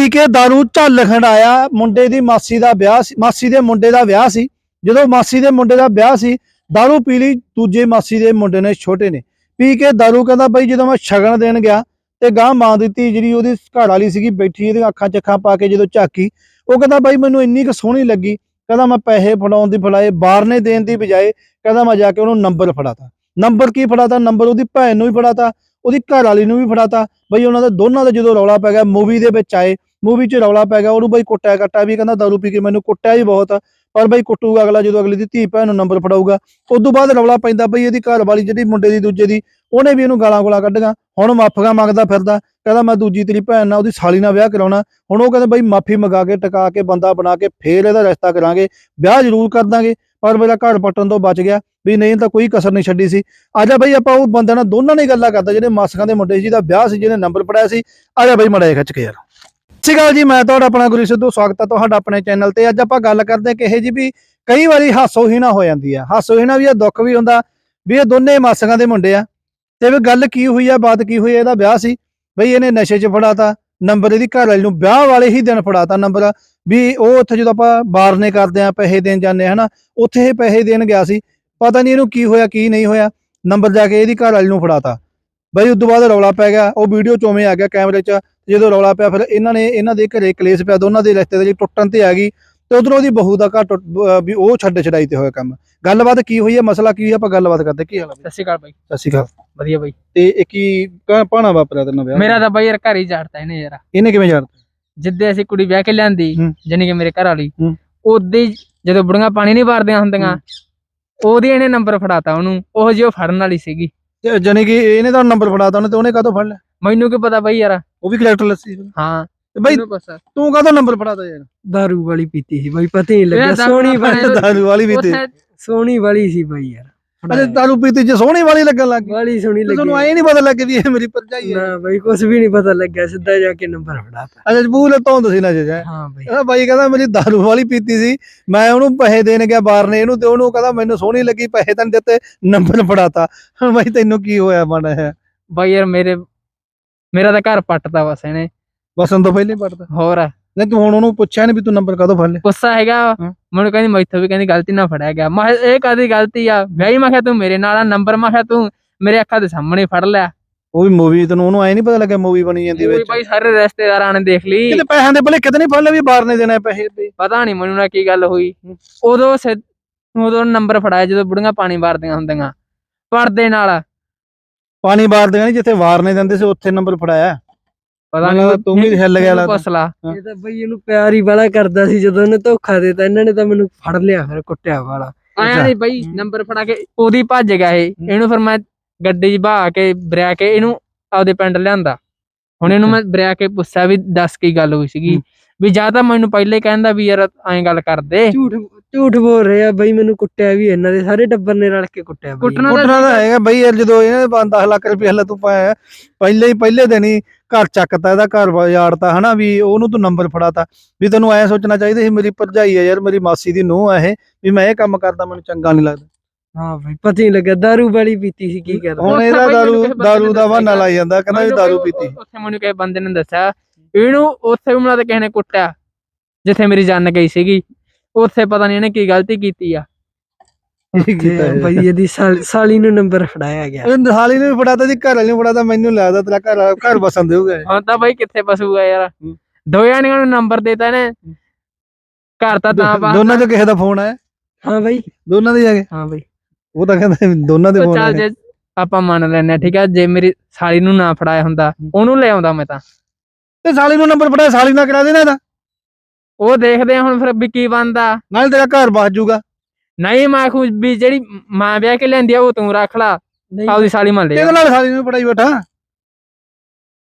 ਪੀ ਕੇ दारू ਝੱਲ ਖੰਡਾਇਆ ਮੁੰਡੇ ਦੀ ਮਾਸੀ ਦਾ ਵਿਆਹ ਸੀ ਮਾਸੀ ਦੇ ਮੁੰਡੇ ਦਾ ਵਿਆਹ ਸੀ ਜਦੋਂ ਮਾਸੀ ਦੇ ਮੁੰਡੇ ਦਾ ਵਿਆਹ ਸੀ दारू ਪੀ ਲਈ ਦੂਜੇ ਮਾਸੀ ਦੇ ਮੁੰਡੇ ਨੇ ਛੋਟੇ ਨੇ ਪੀ ਕੇ दारू ਕਹਿੰਦਾ ਬਈ ਜਦੋਂ ਮੈਂ ਸ਼ਗਨ ਦੇਣ ਗਿਆ ਤੇ ਗਾਂ ਮਾਂ ਦੀ ਧੀ ਜਿਹੜੀ ਉਹਦੀ ਘਰ ਵਾਲੀ ਸੀਗੀ ਬੈਠੀ ਇਹਦੀਆਂ ਅੱਖਾਂ ਚੱਖਾਂ ਪਾ ਕੇ ਜਦੋਂ ਝਾਕੀ ਉਹ ਕਹਿੰਦਾ ਬਾਈ ਮੈਨੂੰ ਇੰਨੀ ਕੁ ਸੋਹਣੀ ਲੱਗੀ ਕਹਿੰਦਾ ਮੈਂ ਪੈਸੇ ਫੜਾਉਣ ਦੀ ਫੜਾਏ ਬਾਹਰ ਨੇ ਦੇਣ ਦੀ ਬਜਾਏ ਕਹਿੰਦਾ ਮੈਂ ਜਾ ਕੇ ਉਹਨੂੰ ਨੰਬਰ ਫੜਾਤਾ ਨੰਬਰ ਕੀ ਫੜਾਤਾ ਨੰਬਰ ਉਹਦੀ ਭੈਣ ਨੂੰ ਵੀ ਫੜਾਤਾ ਉਹਦੀ ਘਰ ਵਾਲੀ ਨੂੰ ਵੀ ਫੜਾਤਾ ਬਈ ਉਹਨਾਂ ਦਾ ਦੋਨਾਂ ਦਾ ਜਦੋਂ ਰੌਲਾ ਪੈ ਗਿਆ ਮੂਵੀ ਦੇ ਵਿੱਚ ਆਏ ਮੂਵੀ 'ਚ ਰੌਲਾ ਪੈ ਗਿਆ, ਉਹਨੂੰ ਬਈ ਕੁੱਟਿਆ ਕੱਟਾ ਵੀ, ਕਹਿੰਦਾ ਦਾਰੂ ਪੀ ਕੇ ਮੈਨੂੰ ਕੁੱਟਿਆ ਹੀ ਬਹੁਤ ਪਰ ਬਈ ਕੁੱਟੂਗਾ ਅਗਲਾ ਜਦੋਂ ਅਗਲੀ ਦੀ ਧੀ ਭੈਣ ਨੂੰ ਨੰਬਰ ਫੜਾਊਗਾ ਉਸ ਤੋਂ ਬਾਅਦ ਰੌਲਾ ਪੈਂਦਾ ਬਈ ਇਹਦੀ ਘਰ ਵਾਲੀ ਜਿਹੜੀ ਮੁੰਡੇ ਦੀ ਦੂਜੇ ਦੀ, ਉਹਨੇ ਵੀ ਇਹਨੂੰ ਗਾਲਾਂ ਗੋਲਾਂ ਕੱਢੀਆਂ, ਹੁਣ ਮਾਫੀਆਂ ਮੰਗਦਾ ਫਿਰਦਾ, ਕਹਿੰਦਾ ਮੈਂ ਦੂਜੀ ਤੇਰੀ ਭੈਣ ਨਾਲ ਉਹਦੀ ਸਾਲੀ ਨਾਲ ਵਿਆਹ ਕਰਾਉਣਾ, ਹੁਣ ਉਹ ਕਹਿੰਦਾ ਬਈ ਮਾਫੀ ਮੰਗਾ ਕੇ, ਟਿਕਾ ਕੇ, ਬੰਦਾ ਬਣਾ ਕੇ, ਫੇਰ ਇਹਦਾ ਰਿਸ਼ਤਾ ਕਰਾਂਗੇ, ਵਿਆਹ ਜ਼ਰੂਰ ਕਰ ਦਾਂਗੇ, ਪਰ ਮੇਰਾ ਘਰ ਪੱਟਣ ਤੋਂ ਬਚ ਗਿਆ, ਵੀ ਨਹੀਂ ਤਾਂ ਕੋਈ ਕਸਰ ਨਹੀਂ ਛੱਡੀ ਸੀ। ਆਜਾ ਬਈ ਆਪਾਂ ਉਹ ਬੰਦੇ ਨਾਲ ਦੋਨਾਂ ਨੇ ਗੱਲਾਂ ਕਰਦਾ ਜਿਹੜੇ ਮਾਸਕਾਂ ਦੇ ਮੁੰਡੇ ਸੀ, ਜਿਹਦਾ ਵਿਆਹ ਸੀ, ਜਿਹਨੇ ਨੰਬਰ ਪੜਾਇਆ ਸੀ ਆਜਾ ਬਈ ਮੜਾ ਖਿੱਚ ਕੇ ਯਾਰ। ਸਤਿ ਸ਼੍ਰੀ ਅਕਾਲ ਜੀ, ਮੈਂ ਤੁਹਾਡਾ ਆਪਣਾ ਗੁਰੂ ਸਿੱਧੂ, ਸਵਾਗਤ ਹੈ ਤੁਹਾਡਾ ਆਪਣੇ ਚੈਨਲ ਤੇ। ਅੱਜ ਆਪਾਂ ਗੱਲ ਕਰਦੇ ਹਾਂ ਕਿ ਇਹ ਜੀ ਵੀ ਕਈ ਵਾਰੀ ਹਾਸੋ ਹੀਣਾ ਹੋ ਜਾਂਦੀ ਆ। ਹਾਸੋ ਹੀਣਾ ਵੀ ਆ, ਦੁੱਖ ਵੀ ਹੁੰਦਾ, ਵੀ ਇਹ ਦੋਨੇ ਮਾਸਕਾਂ ਦੇ ਮੁੰਡੇ ਆ। ਤੇ ਵੀ ਗੱਲ ਕੀ ਹੋਈ ਆ, ਬਾਤ ਕੀ ਹੋਈ ਇਹਦਾ ਵਿਆਹ ਸੀ। ਬਈ ਇਹਨੇ ਨਸ਼ੇ 'ਚ ਫੜਾਤਾ, ਨੰਬਰ ਇਹਦੀ ਘਰ ਵਾਲੀ ਨੂੰ ਵਿਆਹ ਵਾਲੇ ਹੀ ਦਿਨ ਫੜਾਤਾ ਨੰਬਰ। ਵੀ ਉਹ ਉੱਥੇ ਜਦੋਂ ਆਪਾਂ ਬਾਰਨੇ ਕਰਦੇ ਆ ਪੈਸੇ ਦੇਣ ਜਾਂਦੇ ਆ ਹਨਾ, ਉੱਥੇ ਇਹ ਪੈਸੇ ਦੇਣ ਗਿਆ ਸੀ। ਪਤਾ ਨਹੀਂ ਇਹਨੂੰ ਕੀ ਹੋਇਆ, ਕੀ ਨਹੀਂ ਹੋਇਆ। ਨੰਬਰ ਜਾ ਕੇ ਇਹਦੀ ਘਰ ਵਾਲੀ ਨੂੰ ਫੜਾਤਾ। ਬਈ ਉਸ ਤੋਂ ਬਾਅਦ ਰੌਲਾ ਪੈ ਗਿਆ ਉਹ ਵੀਡੀਓ ਚੋਵੇਂ ਆ ਗਿਆ ਕੈਮਰੇ 'ਚ ਜਦੋਂ ਰੌਲਾ ਪਿਆ ਫਿਰ ਇਹਨਾਂ ਨੇ ਇਹਨਾਂ ਦੇ ਘਰੇ ਕਲੇਸ਼ ਪਿਆ ਦੋਨਾਂ ਦੇ ਰਿਸ਼ਤੇਦਾਰੀ ਟੁੱਟਣ ਤੇ ਆ ਗਈ ਤੇ ਉਧਰੋਂ ਉਹਦੀ ਬਹੂ ਦਾ ਘਰ ਟੁੱਟ- ਅਹ ਵੀ ਉਹ ਛੱਡ ਛਡਾਈ ਤੇ ਹੋਇਆ ਕੰਮ। ਗੱਲਬਾਤ ਕੀ ਹੋਈ ਹੈ ਮਸਲਾ ਕੀ ਹੈ ਆਪਾਂ ਗੱਲਬਾਤ ਕਰਦੇ ਕੀ ਹਾਲ ਹੈ ਸਤਿ ਸ਼੍ਰੀ ਅਕਾਲ ਬਾਈ। ਸਤਿ ਸ਼੍ਰੀ ਅਕਾਲ। ਵਧੀਆ ਬਾਈ। ਤੇ ਇਹ ਕੀ ਕਾਂ ਪਾਣਾ ਵਾਪਰਿਆ ਤੈਨੂੰ ਵਿਆਹ? ਮੇਰਾ ਤਾਂ ਬਾਈ ਯਾਰ ਘਰ ਹੀ ਝਾੜਤਾ ਇਹਨੇ ਯਾਰ। ਇਹਨੇ ਕਿਵੇਂ ਜਾਣਦਾ ਜਿੱਦੇ ਅਸੀਂ ਕੁੜੀ ਵਿਆਹ ਕੇ ਲਿਆਂਦੀ ਹੂੰ। ਜਾਨੀ ਕਿ ਮੇਰੇ ਘਰ ਵਾਲੀ ਹੂੰ। ਉਹਦੇ ਹੀ ਜਦੋਂ ਬੁੜੀਆਂ ਪਾਣੀ ਨਹੀਂ ਵਾਰਦੀਆਂ ਹੁੰਦੀਆਂ ਉਹਦੀ ਇਹਨੇ ਨੰਬਰ ਫੜਾਤਾ ਉਹਨੂੰ ਉਹ ਜਿਹੀ ਫੜਨ ਵਾਲੀ ਸੀਗੀ। ਤੇ ਜਾਨੀ ਕਿ ਇਹਨੇ ਤਾਂ ਨੰਬਰ ਫੜਾਤਾ ਉਹਨੇ ਤੇ ਉਹਨੇ ਕਾਹਤੋਂ ਫੜ ਲਿਆ? ਮੈਨੂੰ ਕੀ ਪਤਾ ਬਾਈ ਯਾਰ? ਉਹ ਵੀ ਕਲੈਕਟਰ ਸੀ। ਹਾਂ ਤੇ ਬਈ ਮੈਨੂੰ ਪਤਾ। ਤੂੰ ਕਾਹਤੋਂ ਨੰਬਰ ਫੜਾਤਾ ਯਾਰ? ਦਾਰੂ ਵਾਲੀ ਪੀਤੀ ਸੀ ਬਾਈ ਪਤਾ ਹੀ ਨਹੀਂ ਲੱਗਿਆ। ਦਾਰੂ ਸੋਹਣੀ ਵਾਲੀ- ਵਾਲੀ ਦਾਰੂ ਵਾਲੀ ਵੀ ਤੇ ਉੱਥੇ ਸੋਹਣੀ ਵਾਲੀ ਸੀ ਬਾਈ ਯਾਰ। ਅਰੇ ਦਾਰੂ ਪੀਤੀ ਜੇ ਸੋਹਣੀ ਵਾਲੀ ਲੱਗਣ ਲੱਗ ਗਈ। ਵਾਲੀ ਸੋਹਣੀ ਲੱਗੀ ਤੁਹਾਨੂੰ ਐ ਨਹੀਂ ਪਤਾ ਲੱਗ ਵੀ ਇਹ ਮੇਰੀ ਭਰਜਾਈ ਹੈ। ਨਾ ਬਾਈ ਕੁਝ ਵੀ ਨਹੀਂ ਪਤਾ ਲੱਗਿਆ ਸਿੱਧਾ ਜਾ ਕੇ ਨੰਬਰ ਫੜਾਤਾ ਅਜੇ ਪੂਰੇ ਤੋਂ ਸੀ ਨਾ ਜੇ। ਹਾਂ ਬਾਈ। ਇਹ ਬਾਈ ਕਹਿੰਦਾ ਮੇਰੀ ਦਾਰੂ ਵਾਲੀ ਪੀਤੀ ਸੀ ਮੈਂ ਉਹਨੂੰ ਪੈਸੇ ਦੇਣ ਗਿਆ ਬਾਹਰ ਨੇ ਇਹਨੂੰ ਤੇ ਉਹਨੂੰ ਕਹਿੰਦਾ ਮੈਨੂੰ ਸੋਹਣੀ ਲੱਗੀ ਪੈਸੇ ਤਾਂ ਦਿੱਤੇ ਨੰਬਰ ਫੜਾਤਾ। ਹੁਣ ਬਾਈ ਤੈਨੂੰ ਕੀ ਹੋਇਆ ਮਾੜਾ ਹੈ ਬਾਈ ਯਾਰ ਮੇਰੇ ਮੇਰਾ ਤਾਂ ਘਰ ਪੱਟਦਾ ਬਸ ਇਹਨੇ। ਬਸਨ ਤੋਂ ਪਹਿਲੇ ਪੜਦਾ ਹੋਰ ਨਹੀਂ ਤੂੰ ਹੁਣ ਉਹਨੂੰ ਪੁੱਛਿਆ ਨਹੀਂ ਵੀ ਤੂੰ ਨੰਬਰ ਕਦੋਂ ਫੜ ਲਿਆ? ਗੁੱਸਾ ਹੈਗਾ ਹਾਂ। ਮੈਨੂੰ ਕਹਿੰਦੀ ਮੈਥੋਂ ਵੀ ਕਹਿੰਦੀ ਗਲਤੀ ਨਾਲ ਫੜਿਆ ਗਿਆ। ਮੈਂ ਕਿਹਾ ਇਹ ਕਾਦੀ ਗਲਤੀ ਆ? ਵਿਆਹੀ ਮੈਂ ਕਿਹਾ ਤੂੰ ਮੇਰੇ ਨਾਲ ਆ ਨੰਬਰ ਮੈਂ ਕਿਹਾ ਤੂੰ ਮੇਰੇ ਅੱਖਾਂ ਦੇ ਸਾਹਮਣੇ ਫੜ ਲਿਆ। ਉਹ ਵੀ ਮੂਵੀ ਤੈਨੂੰ ਉਹਨੂੰ ਐ ਨਹੀਂ ਪਤਾ ਲੱਗਿਆ ਮੂਵੀ ਬਣੀ ਜਾਂਦੀ ਵਿੱਚ। ਬਾਈ ਸਾਰੇ ਰਿਸ਼ਤੇਦਾਰਾਂ ਨੇ ਦੇਖ ਲਈ। ਕਿਤੇ ਪੈਸਿਆਂ ਦੇ ਭਲੇ ਕਿਤੇ ਨਹੀਂ ਫੜ ਲਿਆ ਵੀ ਬਾਹਰ ਨੇ ਦੇਣਾ ਪੈਸੇ ਪਤਾ ਨਹੀਂ ਮੈਨੂੰ ਨਾ ਕੀ ਗੱਲ ਹੋਈ। ਉਦੋਂ ਉਦੋਂ ਨੰਬਰ ਫੜਾਇਆ ਜਦੋਂ ਬੁੜੀਆਂ ਪਾਣੀ ਵਾਰਦੀਆਂ ਹੁੰਦੀਆਂ। ਪਰਦੇ ਨਾਲ। ਪਾਣੀ ਦੇਣਾ ਨਹੀਂ ਜਿੱਥੇ ਵਾਰ ਨੇ ਦਿੰਦੇ ਸੀ ਉੱਥੇ ਨੰਬਰ ਫੜਾਇਆ। ਪਤਾ ਲੱਗਦਾ ਤੂੰ ਵੀ ਹਿੱਲ ਗਿਆ ਲੱਗਦਾ ਫਸਲਾ। ਇਹ ਤਾਂ ਬਾਈ ਇਹਨੂੰ ਪਿਆਰ ਹੀ ਵਾਲਾ ਕਰਦਾ ਸੀ ਜਦੋਂ ਉਹਨੇ ਧੋਖਾ ਦਿੱਤਾ ਇਹਨਾਂ ਨੇ ਤਾਂ ਮੈਨੂੰ ਫੜ ਲਿਆ ਫਿਰ ਕੁੱਟਿਆ ਵਾਲਾ ਆਇਆ। ਨਹੀਂ ਬਾਈ। ਨੰਬਰ ਫੜਾ ਕੇ ਉਹਦੀ ਭੱਜ ਗਿਆ ਇਹ। ਇਹਨੂੰ ਫਿਰ ਮੈਂ ਗੱਡੀ 'ਚ ਬਹਾ ਕੇ ਬਰਿਆ ਕੇ ਇਹਨੂੰ ਆਪਦੇ ਪਿੰਡ ਲਿਆਂਦਾ ਹੁਣ ਇਹਨੂੰ ਮੈਂ ਬਰਿਆ ਕੇ ਪੁੱਛਿਆ ਵੀ ਦੱਸ ਕੀ ਗੱਲ ਹੋਈ ਸੀਗੀ। ਵੀ ਜਾਂ ਤਾਂ ਮੈਨੂੰ ਪਹਿਲੇ ਕਹਿੰਦਾ ਵੀ ਯਾਰ ਐਂ ਗੱਲ ਕਰਦੇ ਝੂਠ ਝੂਠ ਬੋਲ ਰਹੇ ਆ ਬਾਈ ਮੈਨੂੰ ਕੁੱਟਿਆ ਵੀ ਇਹਨਾਂ ਦੇ ਸਾਰੇ ਟੱਬਰ ਨੇ ਰਲ ਕੇ ਕੁੱਟਿਆ ਬਾਈ। ਕੁੱਟਣਾ ਤਾਂ ਹੈਗਾ। ਬਈ ਯਾਰ ਜਦੋਂ ਇਹਨੇ 10 ਲੱਖ ਰੁਪਏ ਹਲੇ ਤੂੰ ਪਾਇਆ ਪਹਿਲੇ ਹੀ ਪਹਿਲੇ ਦਿਨ ਹੀ ਘਰ ਚੱਕਤਾ ਇਹਦਾ ਘਰ ਵਾਜਾੜਤਾ ਹਨਾ ਵੀ ਉਹਨੂੰ ਤੂੰ ਨੰਬਰ ਫੜਾਤਾ। ਵੀ ਤੈਨੂੰ ਐ ਸੋਚਣਾ ਚਾਹੀਦਾ ਸੀ ਮੇਰੀ ਭਰਜਾਈ ਹੈ ਯਾਰ ਮੇਰੀ ਮਾਸੀ ਦੀ ਨੂੰਹ ਆ ਇਹ ਵੀ ਮੈਂ ਇਹ ਕੰਮ ਕਰਦਾ ਮੈਨੂੰ ਚੰਗਾ ਨਹੀਂ ਲੱਗਦਾ। ਹਾਂ ਬਾਈ ਪਤਾ ਹੀ ਨਹੀਂ ਲੱਗਿਆ ਦਾਰੂ ਵਾਲੀ ਪੀਤੀ ਸੀ ਕੀ ਕਰਦਾ? ਹੁਣ ਇਹਦਾ ਦਾਰੂ ਦਾਰੂ ਦਾ ਬਹਾਨਾ ਲਾਈ ਜਾਂਦਾ ਕਹਿੰਦਾ ਵੀ ਦਾਰੂ ਪੀਤੀ। ਉੱਥੇ ਮੈਨੂੰ ਕਿਸੇ ਬੰਦੇ ਨੇ ਦੱਸਿਆ ਇਹਨੂੰ ਉੱਥੇ ਵੀ ਮੈਨੂੰ ਤਾਂ ਕਿਸੇ ਨੇ ਕੁੱਟਿਆ ਜਿੱਥੇ ਮੇਰੀ ਜਾਨ ਗਈ ਸੀਗੀ। ਉੱਥੇ ਪਤਾ ਨਹੀਂ ਇਹਨੇ ਕੀ ਗਲਤੀ ਕੀਤੀ ਆ? ਬਾਈ ਇਹਦੀ ਸਾਲ- ਸਾਲੀ ਨੂੰ ਨੰਬਰ ਫੜਾਇਆ ਗਿਆ। ਇਹ ਹਾਲੀ ਨੂੰ ਵੀ ਫੜਾਤਾ ਜੀ ਘਰ ਵਾਲੀ ਨੂੰ ਫੜਾਤਾ ਮੈਨੂੰ ਲੱਗਦਾ ਤੇਰਾ ਘਰ ਘਰ ਬਸਣ ਦੇਊਗਾ ਇਹ। ਹੁਣ ਤਾਂ ਬਾਈ ਕਿੱਥੇ ਪਸੂਗਾ ਯਾਰ? ਹੂੰ। ਦੋ ਜਣਿਆਂ ਨੂੰ ਨੰਬਰ ਦੇਤਾ ਇਹਨੇ। ਘਰ ਤਾਂ ਤਾਂ ਦੋ- ਦੋਨਾਂ ਚੋਂ ਕਿਸੇ ਦਾ ਫੋਨ ਆਇਆ? ਹਾਂ ਬਾਈ। ਦੋਨਾਂ ਦੇ ਜਾ ਕੇ ਹਾਂ ਬਾਈ। ਉਹ ਤਾਂ ਕਹਿੰਦਾ ਦੋਨਾਂ ਦੇ ਉਹ ਫੋਨ ਚੱਲ ਆਏ ਜੇ ਆਪਾਂ ਮੰਨ ਲੈਨੇ ਆ, ਠੀਕ ਆ? ਜੇ ਮੇਰੀ ਸਾਲੀ ਨੂੰ ਨਾ ਫੜਾਇਆ ਹੁੰਦਾ ਉਹਨੂੰ ਲੈ ਆਉਂਦਾ ਮੈਂ ਤਾਂ। ਤੇ ਸਾਲੀ ਨੂੰ ਨੰਬਰ ਫੜਾਇਆ ਸਾਲੀ ਨਾਲ ਕਰਾ ਦੇਣਾ ਇਹਦਾ। ਉਹ ਦੇਖਦੇ ਆ ਹੁਣ ਫਿਰ ਵੀ ਕੀ ਬਣਦਾ। ਨਾਲ ਤੇਰਾ ਘਰ ਬਸ ਜਾਊਗਾ ਨਹੀਂ ਮੈਂ ਖੁਸ਼ ਵੀ ਜਿਹੜੀ ਮਾਂ ਵਿਆਹ ਕੇ ਲੈਂਦੀ ਆ ਉਹ ਤੂੰ ਰੱਖ ਲਾ। ਆਪਦੀ ਸਾਲੀ ਮੰਨ ਲੈ ਨਾਲ ਸਾਲੀ ਨੂੰ ਪੜਾਈ ਬੈਠਾ?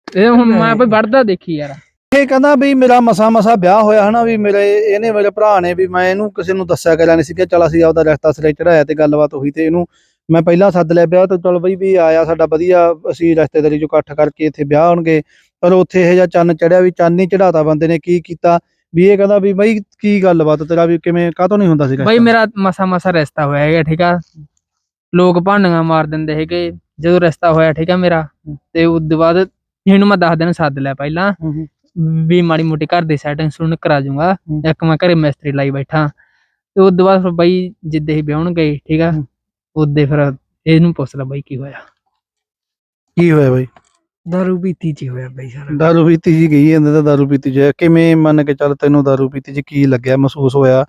ਇਹ ਹੁਣ ਮੈਂ ਬਈ ਵੜਦਾ ਦੇਖੀ ਯਾਰ। ਇਹ ਕਹਿੰਦਾ ਵੀ ਮੇਰਾ ਮਸਾ ਮਸਾ ਵਿਆਹ ਹੋਇਆ ਹਨਾ ਵੀ ਮੇਰੇ ਇਹਨੇ ਮੇਰੇ ਭਰਾ ਨੇ ਵੀ ਮੈਂ ਇਹਨੂੰ ਕਿਸੇ ਨੂੰ ਦੱਸਿਆ ਕਰਿਆ ਨਹੀਂ ਸੀ ਕਿ ਚਲ ਅਸੀਂ ਆਪਦਾ ਰਿਸ਼ਤਾ ਸਿਰੇ ਚੜਾਇਆ ਤੇ ਗੱਲਬਾਤ ਹੋਈ ਤੇ ਇਹਨੂੰ ਮੈਂ ਪਹਿਲਾਂ ਸੱਦ ਲਿਆ ਵਿਆਹ ਤੇ ਚਲ ਬਈ ਵੀ ਆਇਆ ਸਾਡਾ ਵਧੀਆ ਅਸੀਂ ਰਿਸ਼ਤੇਦਾਰੀ ਚੋਂ ਇਕੱਠ ਕਰਕੇ ਇੱਥੇ ਵਿਆਹ ਹੋਣਗੇ। ਪਰ ਉੱਥੇ ਇਹ ਜਿਹਾ ਚੰਨ ਚੜਿਆ ਵੀ ਚੰਨ ਹੀ ਚੜਾਤਾ ਬੰਦੇ ਨੇ ਕੀ ਕੀਤਾ। ਵੀ ਇਹ ਕਹਿੰਦਾ ਵੀ ਬਈ ਕੀ ਗੱਲਬਾਤ ਤੇਰਾ ਵੀ ਕਿਵੇਂ ਕਾਹਤੋਂ ਨਹੀਂ ਹੁੰਦਾ ਸੀ ਬਈ ਮੇਰਾ ਮਸਾ ਮਸਾ ਰਿਸ਼ਤਾ ਹੋਇਆ ਹੈਗਾ ਠੀਕ ਆ? ਲੋਕ ਭਾਂਡੀਆਂ ਮਾਰ ਦਿੰਦੇ ਹੈਗੇ ਜਦੋਂ ਰਿਸ਼ਤਾ ਹੋਇਆ ਠੀਕ ਆ ਮੇਰਾ? ਤੇ ਉਸ ਤੋਂ ਬਾਅਦ ਇਹਨੂੰ ਮੈਂ 10 ਦਿਨ ਸੱਦ ਲਿਆ ਪਹਿਲਾਂ। ਵੀ ਮਾੜੀ ਮੋਟੀ ਘਰ ਦੀ ਸੈਟਿੰਗ ਸੁਣ ਕਰਾ ਜੂੰਗਾ। ਇੱਕ ਮੈਂ ਘਰੇ ਮਿਸਤਰੀ ਲਾਈ ਬੈਠਾ। ਤੇ ਉਸ ਤੋਂ ਬਾਅਦ ਫਿਰ ਬਾਈ ਜਿੱਦੇ ਹੀ ਵਿਆਹਣ ਗਏ ਠੀਕ ਆ। ਉਹਦੇ ਫਿਰ ਇਹਨੂੰ ਪੁੱਛ ਲੈ ਬਾਈ ਕੀ ਹੋਇਆ। ਕੀ ਹੋਇਆ ਬਾਈ? ਦਾਰੂ ਪੀਤੀ ਚ ਹੀ ਹੋਇਆ ਬਾਈ ਸਾਰਾ ਦਾਰੂ ਪੀਤੀ ਜੀ ਗਈ ਜਾਂਦੇ ਤਾਂ ਦਾਰੂ ਪੀਤੀ ਜੀ ਕਿਵੇਂ ਮੰਨ ਕੇ ਚੱਲ ਤੈਨੂੰ ਦਾਰੂ ਪੀਤੀ ਜੀ ਕੀ ਲੱਗਿਆ ਮਹਿਸੂਸ ਹੋਇਆ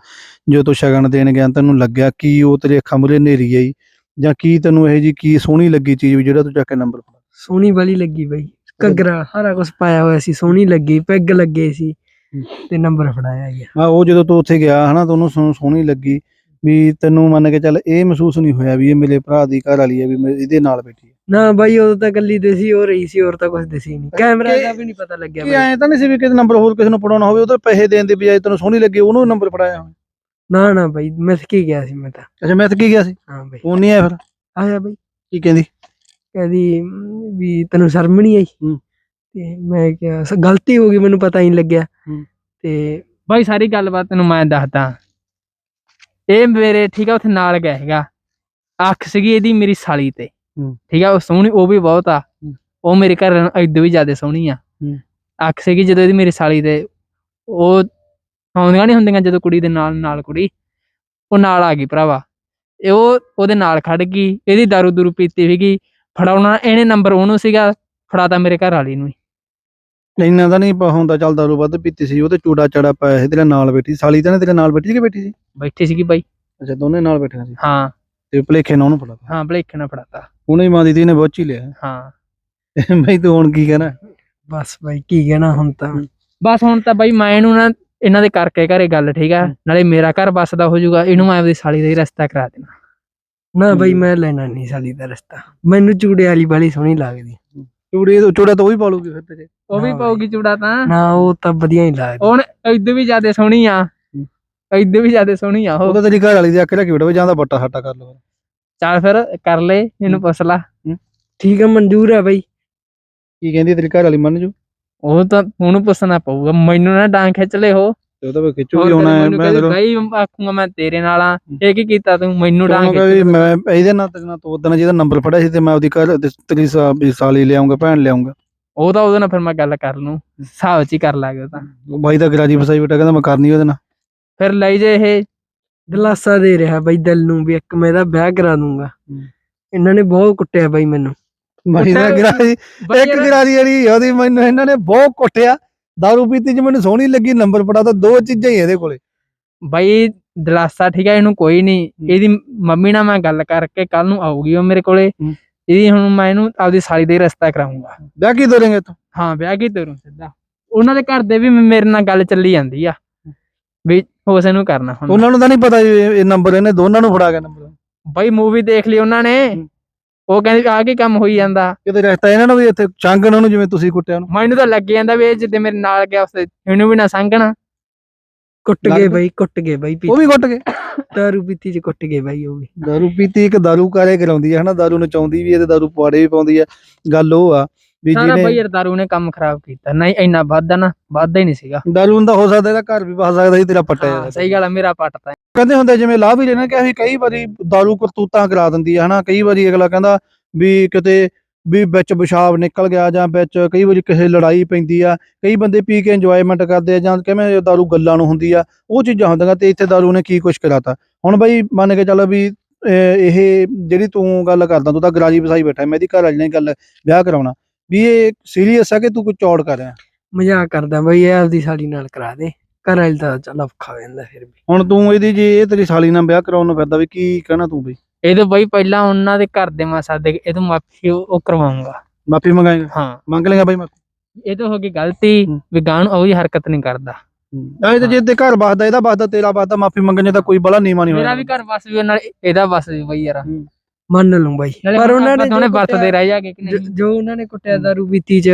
ਜੋ ਤੂੰ ਸ਼ਗਨ ਦੇਣ ਗਿਆ ਤੈਨੂੰ ਲੱਗਿਆ ਕੀ ਉਹ ਤੇਰੇ ਅੱਖਾਂ ਮੁਰੇ ਨੇਰੀ ਆਈ ਜਾਂ ਕੀ ਤੈਨੂੰ ਇਹ ਜੀ ਕੀ ਸੋਹਣੀ ਲੱਗੀ ਚੀਜ਼ ਵੀ ਜਿਹੜਾ ਤੂੰ ਚੱਕ ਕੇ ਨੰਬਰ ਫੜਾ ਸੋਹਣੀ ਵਾਲੀ ਲੱਗੀ ਬਾਈ ਘੱਗਰਾ ਸਾਰਾ ਕੁਝ ਪਾਇਆ ਹੋਇਆ ਸੀ ਸੋਹਣੀ ਲੱਗੀ ਪੈਗ ਲੱਗੇ ਸੀ। ਤੇ ਨੰਬਰ ਫੜਾਇਆ ਗਿਆ ਆ ਉਹ ਜਦੋਂ ਤੂੰ ਉੱਥੇ ਗਿਆ ਹਨਾ ਤੁਹਾਨੂੰ ਸੋ- ਸੋਹਣੀ ਲੱਗੀ ਵੀ ਤੈਨੂੰ ਮੰਨ ਕੇ ਚੱਲ ਇਹ ਮਹਿਸੂਸ ਨਹੀਂ ਹੋਇਆ ਵੀ ਇਹ ਮੇਰੇ ਭਰਾ ਦੀ ਘਰ ਵਾਲੀ ਹੈ ਵੀ ਮੈਂ ਇਹਦੇ ਨਾਲ ਬੈਠੀ ਹੈ। ਨਾ ਬਾਈ ਉਦੋਂ ਤਾਂ ਗੱਲੀ ਦੇ ਸੀ ਹੋ ਰਹੀ ਸੀ ਹੋਰ ਤਾਂ ਕੁਝ ਦਿਸੀ ਨਹੀਂ। ਕੈਮਰਾ ਦਾ ਵੀ ਨਹੀਂ ਪਤਾ ਲੱਗਿਆ ਕਿ ਬਾਈ ਐਂ ਤਾਂ ਨਹੀਂ ਸੀ ਵੀ ਕਿਸੇ ਨੰਬਰ ਹੋਰ ਕਿਸੇ ਨੂੰ ਪੜਾਉਣਾ ਹੋਵੇ ਉਹ ਤਾਂ ਪੈਸੇ ਦੇਣ ਦੀ ਬਜਾਏ ਤੈਨੂੰ ਸੋਹਣੀ ਲੱਗੀ ਉਹਨੂੰ ਨੰਬਰ ਫੜਾਇਆ ਹੋਵੇ। ਨਾ ਨਾ ਬਾਈ ਮਿਸ ਕੇ ਗਿਆ ਸੀ ਮੈਂ ਤਾਂ। ਅੱਛਾ ਮੈਂ ਕੀ ਗਿਆ ਸੀ? ਹਾਂ ਬਾਈ। ਉਹ ਨਹੀਂ ਆਇਆ ਫਿਰ? ਆਇਆ ਬਾਈ। ਕੀ ਕਹਿੰਦੀ? ਕਹਿੰਦੀ ਵੀ ਤੈਨੂੰ ਸ਼ਰਮ ਨਹੀਂ ਆਈ। ਤੇ ਮੈਂ ਕਿਹਾ ਗਲਤੀ ਹੋ ਗਈ ਮੈਨੂੰ ਪਤਾ ਹੀ ਨਹੀਂ ਲੱਗਿਆ। ਤੇ ਬਾਈ ਸਾਰੀ ਗੱਲਬਾਤ ਤੈਨੂੰ ਮੈਂ ਦੱਸਦਾ। ਇਹ ਮੇਰੇ ਠੀਕ ਆ ਉੱਥੇ ਨਾਲ ਗਿਆ ਹੈਗਾ ਅੱਖ ਸੀਗੀ ਇਹਦੀ ਮੇਰੀ ਸਾਲੀ ਤੇ। ਹੂੰ। ਠੀਕ ਆ ਉਹ ਸੋਹਣੀ ਉਹ ਵੀ ਬਹੁਤ ਆ। ਉਹ ਮੇਰੇ ਘਰ ਨਾਲੋਂ ਵੀ ਜ਼ਿਆਦਾ ਸੋਹਣੀ ਆ। ਹੂੰ। ਅੱਖ ਸੀਗੀ ਜਦੋਂ ਇਹਦੀ ਮੇਰੀ ਸਾਲੀ ਤੇ। ਉਹ ਆਉਂਦੀਆਂ ਨਹੀਂ ਹੁੰਦੀਆਂ ਜਦੋਂ ਕੁੜੀ ਦੇ ਨਾਲ ਨਾਲ ਕੁੜੀ। ਉਹ ਨਾਲ ਆ ਗਈ ਭਰਾਵਾ। ਇਹ ਉਹ ਉਹਦੇ ਨਾਲ ਖੜ ਗਈ। ਇਹਦੀ ਦਾਰੂ ਦੂਰੂ ਪੀਤੀ ਸੀਗੀ। ਫੜਾਉਣਾ ਇਹਨੇ ਨੰਬਰ ਉਹਨੂੰ ਸੀਗਾ। ਫੜਾਤਾ ਮੇਰੇ ਘਰ ਵਾਲੀ ਨੂੰ ਹੀ। ਇੰਨਾ ਤਾਂ ਨਹੀਂ ਪ- ਹੁੰਦਾ ਚੱਲ ਦਾਰੂ ਵੱਧ ਪੀਤੀ ਸੀ ਉਹ ਤੇ ਚੂੜਾ ਚੜਾ ਪਾਇਆ ਸੀ ਤੇਰੇ ਨਾਲ ਬੈਠੀ ਸਾਲੀ ਤਾਂ ਨੇ ਤੇਰੇ ਨਾਲ ਬੈਠੀ ਸੀ ਕਿ ਬੈਠੀ ਸੀ? ਬੈਠੀ ਸੀਗੀ ਬਾਈ। ਅੱਛਾ ਦੋਨੇ ਨਾਲ ਬੈਠੀਆਂ ਸੀ? ਹਾਂ। ਤੇ ਭਲੇਖੇ ਨਾਲ ਉਹਨੂੰ ਫੜਾਤਾ? ਹਾਂ ਭਲੇਖੇ ਨਾਲ ਫੜਾਤਾ। ਉਹਨੇ ਮਾਂ ਦੀ ਨੇ ਹੀ ਲਿਆ। ਹਾਂ। ਬਈ ਤੂੰ ਹੁਣ ਕੀ ਕਹਿਣਾ? ਬਸ ਬਾਈ ਕੀ ਕਹਿਣਾ ਹੁਣ ਤਾਂ? ਬਸ ਹੁਣ ਤਾਂ ਬਾਈ ਮੈਂ ਇਹਨੂੰ ਨਾ ਇਹਨਾਂ ਦੇ ਕਰਕੇ ਘਰੇ ਗੱਲ ਠੀਕ ਆ। ਨਾਲੇ ਮੇਰਾ ਘਰ ਬਸਦਾ ਹੋ ਜਾਊਗਾ ਇਹਨੂੰ ਮੈਂ ਆਪਦੀ ਸਾਲੀ ਦਾ ਹੀ ਰਸਤਾ ਕਰਾ ਦੇਣਾ। ਨਾ ਬਾਈ ਹੂੰ। ਮੈਂ ਲੈਣਾ ਨਹੀਂ ਸਾਲੀ ਦਾ ਰਸਤਾ। ਮੈਨੂੰ ਚੂੜੇ ਵਾਲੀ ਬਾਲੀ ਸੋਹਣੀ ਲੱਗਦੀ। ਚੂੜੀ ਚੂੜਾ ਤਾਂ ਉਹ ਵੀ ਪਾਲੂਗੀ ਫਿਰ ਤੇਰੇ। ਉਹ ਵੀ ਪਾਉਗੀ ਚੂੜਾ ਤਾਂ। ਨਾ ਉਹ ਤਾਂ ਵਧੀਆ ਹੀ ਲੱਗਦੀ। ਹੁਣ ਇਦੋਂ ਵੀ ਜ਼ਿਆਦਾ ਸੋਹਣੀ ਆ। ਇਦੋਂ ਵੀ ਜ਼ਿਆਦਾ ਸੋਹਣੀ ਆ ਉਹ। ਉਹ ਤਾਂ ਤੇਰੀ ਘਰ ਵਾਲੀ ਦੀ ਅੱਖ ਰੱਖੀ ਬੈਠਾ ਜਾਂਦਾ ਬੱਟਾ ਸਾਟਾ ਕਰ ਲਓ। ਚੱਲ ਫਿਰ ਕਰ ਲੈ ਇਹਨੂੰ ਪੁੱਛ ਲਾ। ਠੀਕ ਆ ਮਨਜ਼ੂਰ ਆ ਬਾਈ। ਕੀ ਕਹਿੰਦੀ ਤੇਰੀ ਘਰ ਵਾਲੀ ਮੰਨ ਜੂ? ਉਹ ਤਾਂ ਉਹਨੂੰ ਪੁੱਛਣਾ ਪਊਗਾ। ਮੈਨੂੰ ਨਾ ਡਾਂਗ ਖਿੱਚ ਲੈ ਹੋ ਤੇ ਉਹ ਤਾਂ ਫਿਰ ਖਿੱਚੂ ਵੀ ਆਉਣਾ ਹੈ ਮੈਂ ਕਹਿੰਦੀ, ਤੈਨੂੰ ਬਾਈ ਆਖੂੰਗਾ ਮੈਂ ਤੇਰੇ ਨਾਲ ਆ। ਇਹ ਕੀ ਕੀਤਾ ਤੂੰ? ਮੈਨੂੰ ਡਾਂਗ ਵੀ ਖਿੱਚ ਮੈਂ ਇਹਦੇ ਨਾਲ ਤੇਰੇ ਨਾਲ ਤੋਂ ਉਦੋਂ ਜਿਹਦਾ ਨੰਬਰ ਫੜਿਆ ਸੀ ਤੇ ਮੈਂ ਉਹਦੀ ਘਰ ਤੇ ਤੇਰੀ ਸਾ- ਵੀ ਸਾਲੀ ਲਿਆਉਂਗਾ ਭੈਣ ਲਿਆਉਂਗਾ ਉਹ ਤਾਂ ਉਹਦੇ ਨਾਲ ਫਿਰ ਮੈਂ ਗੱਲ ਕਰ ਲੂੰ। ਹਿਸਾਬ ਚ ਹੀ ਕਰ ਲਾਂਗੇ ਉਹ ਤਾਂ। ਉਹ ਬਾਈ ਦਾ ਗਰਾਜੀ ਫਸਾਈ ਬੈਠਾ ਕਹਿੰਦਾ ਮੈਂ ਕਰਨੀ ਉਹਦੇ ਨਾਲ। ਫਿਰ ਲਈ ਜੇ ਇਹ। ਦਿਲਾਸਾ ਦੇ ਰਿਹਾ ਬਾਈ ਦਿਲ ਨੂੰ ਵੀ ਇੱਕ ਮੈਂ ਇਹਦਾ ਵਿਆਹ ਕਰਾ ਦੂੰਗਾ। ਇਹਨਾਂ ਨੇ ਬਹੁਤ ਕੁੱਟਿਆ ਬਾਈ ਮੈਨੂੰ। ਬਾਈ ਦਾ ਉੱਥੇ- ਗਰਾਜੀ ਇੱਕ ਗਰਾਰੀ ਵਾਲੀ ਉਹਦੀ ਮੈਨੂੰ ਇਹਨਾਂ ਨੇ ਬਹੁਤ ਕੁੱਟਿਆ। ਦਾਰੂ ਪੀਤੀ ਚ ਮੈਨੂੰ ਸੋਹਣੀ ਲੱਗੀ ਨੰਬਰ ਫੜਾ ਤਾਂ ਦੋ ਚੀਜ਼ਾਂ ਹੀ ਇਹਦੇ ਕੋਲੇ ਬਾਈ ਦਲਾਸਾ ਠੀਕ ਹੈ ਇਹਨੂੰ ਕੋਈ ਨਹੀਂ ਇਹਦੀ ਮੰਮੀ ਨਾਲ ਮੈਂ ਗੱਲ ਕਰਕੇ ਕੱਲ ਨੂੰ ਆਊਗੀ ਉਹ ਮੇਰੇ ਕੋਲੇ। ਇਹਦੀ ਹੁਣ ਮੈਂ ਇਹਨੂੰ ਆਪਦੀ ਸਾਲੀ ਦਾ ਰਸਤਾ ਕਰਾਉਂਗਾ ਵਿਆਹ ਕੀ ਤੋਰੇਂਗੇ ਤੂੰ ਹਾਂ ਵਿਆਹ ਕੀ ਤੋਰੂ ਸਿੱਧਾ ਉਹਨਾਂ ਦੇ ਘਰ ਦੇ ਵੀ ਮੇਰੇ ਨਾਲ ਗੱਲ ਚੱਲੀ ਜਾਂਦੀ ਆ ਵੀ ਉਸ ਨੂੰ ਕਰਨਾ ਹੁਣ ਉਹਨਾਂ ਨੂੰ ਤਾਂ ਨਹੀਂ ਪਤਾ ਇਹ ਨੰਬਰ ਇਹਨੇ ਦੋਨਾਂ ਨੂੰ ਫੜਾ ਗਿਆ ਨੰਬਰ ਬਾਈ ਮੂਵੀ ਦੇਖ ਲਈ ਉਹਨਾਂ ਨੇ। ਉਹ ਕਹਿੰਦੇ ਆ ਕੀ ਕੰਮ ਹੋਈ ਜਾਂਦਾ? ਕਿਤੇ ਰਸਤਾ ਇਹਨਾਂ ਨੂੰ ਵੀ ਇੱਥੇ ਚੰਗਣ ਉਹਨੂੰ ਜਿਵੇਂ ਤੁਸੀਂ ਕੁੱਟਿਆ ਉਹਨੂੰ। ਮੈਨੂੰ ਤਾਂ ਲੱਗ ਜਾਂਦਾ ਵੀ ਇਹ ਜਿੱਦੇ ਮੇਰੇ ਨਾਲ ਗਿਆ ਉਸ ਇਹਨੂੰ ਵੀ ਨਾ ਸੰਗਣਾ ਕੁੱਟ ਗਏ ਬਾਈ ਕੁੱਟ ਗਏ ਬਾਈ ਉਹ ਵੀ ਕੁੱਟ ਗਏ। ਦਾਰੂ ਪੀਤੀ ਚ ਕੁੱਟ ਗਏ ਬਾਈ ਉਹ ਵੀ। ਦਾਰੂ ਪੀਤੀ ਇੱਕ ਦਾਰੂ ਕਾਰੇ ਕਰਾਉਂਦੀ ਹੈ ਹਨਾ? ਦਾਰੂ ਨਚਾਉਂਦੀ ਵੀ ਹੈ ਤੇ ਦਾਰੂ ਪੁਆੜੇ ਵੀ ਪਾਉਂਦੀ ਹੈ ਗੱਲ ਉਹ ਆ ਵੀ ਸਾਰਾ ਬਾਈ ਜਿਹਨੇ ਯਾਰ ਦਾਰੂ ਨੇ ਕੰਮ ਖਰਾਬ ਕੀਤਾ। ਨਹੀਂ ਇੰਨਾ ਵੱਧਦਾ ਨਾ ਵੱਧਦਾ ਹੀ ਨਹੀਂ ਸੀਗਾ। ਦਾਰੂ ਹੁੰਦਾ ਹੋ ਸਕਦਾ ਇਹਦਾ ਘਰ ਵੀ ਵਸ ਸਕਦਾ ਸੀ ਤੇਰਾ ਪੱਟਿਆ ਹਾਂ, ਸਹੀ ਗੱਲ ਆ ਮੇਰਾ ਪੱਟਤਾ ਕਹਿੰਦੇ ਹੁੰਦੇ ਜਿਵੇਂ ਲਾਭ ਵੀ ਲੈਣਾ ਕਿ ਅਸੀਂ ਕਈ ਵਾਰੀ ਦਾਰੂ ਕਰਤੂਤਾਂ ਕਰਾ ਦਿੰਦੀ ਹੈ ਹਨਾ? ਕਈ ਵਾਰੀ ਅਗਲਾ ਕਹਿੰਦਾ ਵੀ ਕਿਤੇ ਵੀ ਵਿੱਚ ਪਿਸ਼ਾਬ ਨਿਕਲ ਗਿਆ ਜਾਂ ਵਿੱਚ ਕਈ ਵਾਰੀ ਕਿਸੇ ਲੜਾਈ ਪੈਂਦੀ ਆ, ਕਈ ਬੰਦੇ ਪੀ ਕੇ ਇੰਜੋਇਮੈਂਟ ਕਰਦੇ ਆ ਜਾਂ ਕਿਵੇਂ ਦਾਰੂ ਗੱਲਾਂ ਨੂੰ ਹੁੰਦੀ ਆ, ਉਹ ਚੀਜ਼ਾਂ ਹੁੰਦੀਆਂ ਤੇ ਇੱਥੇ ਦਾਰੂ ਨੇ ਕੀ ਕੁਛ ਕਰਾਤਾ। ਹੁਣ ਬਈ ਮੰਨ ਕੇ ਚੱਲ ਵੀ ਇਹ ਜਿਹੜੀ ਤੂੰ ਗੱਲ ਕਰਦਾ, ਤੂੰ ਤਾਂ ਗਰਾਜੀ ਵਸਾਈ ਬੈਠਾ, ਮੈਂ ਇਹਦੀ ਘਰ ਵਾਲੀ ਨਾਲ ਗੱਲ ਵਿਆਹ ਕਰਾਉਣਾ, ਵੀ ਇਹ ਸੀਰੀਅਸ ਆ ਕਿ ਤੂੰ ਕੋਈ ਚੌੜ ਕਰ ਰਿਹਾ? ਮਜ਼ਾਕ ਕਰਦਾ, ਬਈ ਇਹ ਆਪਦੀ ਸਾਲੀ ਨਾਲ ਕਰਾ ਦੇ। ਘਰ ਵਾਲੀ ਤਾਂ ਚੱਲ ਔਖਾ ਹੋ ਜਾਂਦਾ ਫਿਰ ਵੀ। ਹੁਣ ਤੂੰ ਇਹਦੀ ਜੇ ਇਹ ਤੇਰੀ ਸਾਲੀ ਨਾਲ ਵਿਆਹ ਕਰਾਉਣ ਨੂੰ ਫਿਰਦਾ ਵੀ ਕੀ ਕਹਿਣਾ ਤੂੰ ਬਈ? ਇਹ ਤੋਂ ਬਾਈ ਪਹਿਲਾਂ ਉਹਨਾਂ ਦੇ ਘਰ ਦੇ ਮੈਂ ਸੱਦ ਕੇ ਇਹ ਤੋਂ ਮਾਫੀ ਉਹ ਕਰਵਾਉਂਗਾ ਮਾਫੀ ਮੰਗਾਏਗਾ? ਹਾਂ। ਮੰਗ ਲੇਗਾ ਬਈ ਮਾਫੀ? ਇਹ ਤੋਂ ਹੋ ਗਈ ਗਲਤੀ ਹੂੰ। ਵੀ ਗਾਂ ਨੂੰ ਉਹੀ ਹਰਕਤ ਨਹੀਂ ਕਰਦਾ। ਇਹ ਤੇ ਜੇ ਤੇ ਘਰ ਬਸਦਾ ਇਹਦਾ ਬਸਦਾ ਤੇਰਾ ਬਸਦਾ ਮਾਫੀ ਮੰਗਣ ਤਾਂ ਕੋਈ ਬਲਾ ਨੀਵਾ ਨਹੀਂ ਮੇਰਾ ਵੀ ਘਰ ਵਸ ਵੀ ਨਾਲ ਇਹਦਾ ਵਸ ਵੀ ਬਈ ਯਾਰ। ਮੰਨ ਲੂੰ ਬਾਈ। ਪਰ ਉਹਨਾਂ ਨੇ ਦੋਨੇ ਜੋ ਵਰਤਦੇ ਕੁੱਟਿਆ- ਰਹਿ ਜਾਗੇ ਕਿ ਜੋ- ਨਹੀਂ। ਜੋ ਉਹਨਾਂ ਨੇ ਕੁੱਟਿਆ ਦਾਰੂ ਪੀਤੀ ਚ